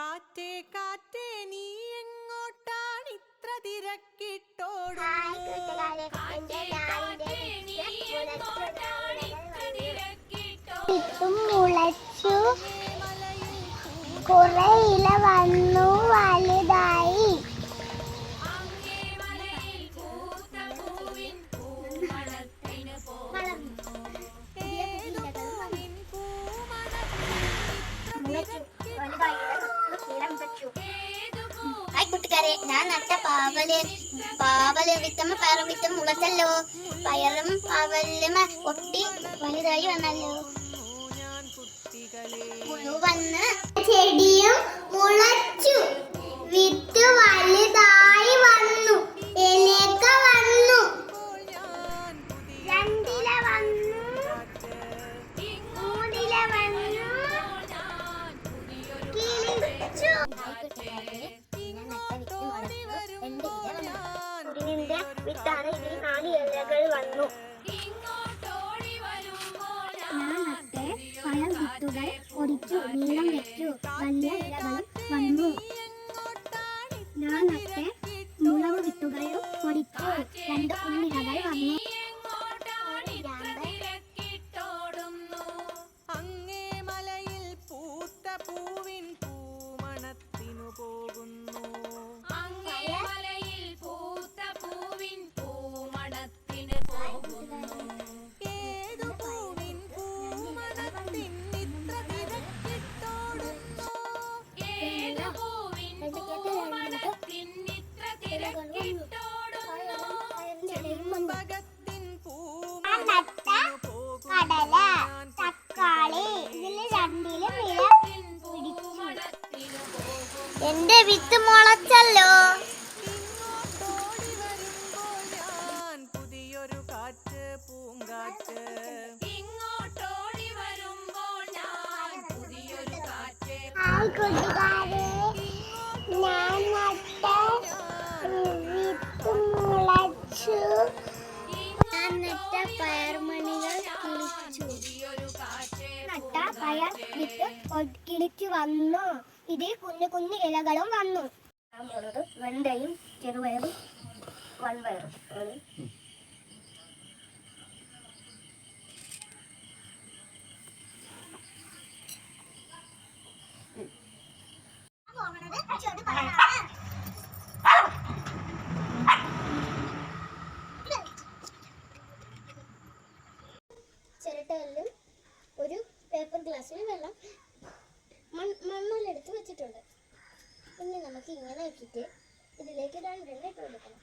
കാറ്റേ കാറ്റേ നീ എങ്ങോട്ടാണ് ഇത്ര തിരക്കിട്ടോടും കുറെ ഇല വന്നു വലുതായി. കൂട്ടുകാരെ ഞാൻ നട്ട പാവൽ പാവൽ വിത്തമ്മ പയറും വിത്തും മുളച്ചല്ലോ. പയറും പാവലും ഒട്ടി വലുതായി വന്നല്ലോ. വന്ന് ചെടിയും മുളച്ചു. വിത്ത് വലുതായി വന്നു. ഇലക്ക വന്നു. രണ്ടില വന്നു. മൂന്നില വന്നു. കിളിച്ചു. വിത്താണ് ഇതിൽ നാല് ഇലകൾ വന്നു. ഞാൻ നട്ട് പഴം വിത്തുകൾ ഒടിച്ചു നീളം വെച്ചു വലിയ ഇലകളും വന്നു. ഞാൻ നട്ട് മുളക് വിത്തുകളും ഒടിച്ചു രണ്ട് കുഞ്ഞിലകൾ വന്നു. എന്റെ വിത്ത് മുളച്ചല്ലോ. പുതിയൊരു കാറ്റ് പൂങ്കാറ്റ് ഞാൻ നട്ട മുളച്ചു. ഞാൻ പയർമണികൾ കിളിച്ചു. പയർ വിത്ത് കിളിച്ചു വന്നു. ഇതിൽ കുഞ്ഞു കുഞ്ഞു ഇലകളും വന്നു. വെണ്ടയും ചെറുപയറും വൻപയറും. ഗ്ലാസ്സിൽ വെള്ളം മൺ മണ്ണെടുത്ത് വെച്ചിട്ടുണ്ട്. ഇനി നമുക്ക് ഇങ്ങനെ ആക്കിയിട്ട് ഇതിലേക്ക് രണ്ടെണ്ണം ഇട്ട് കൊടുക്കണം.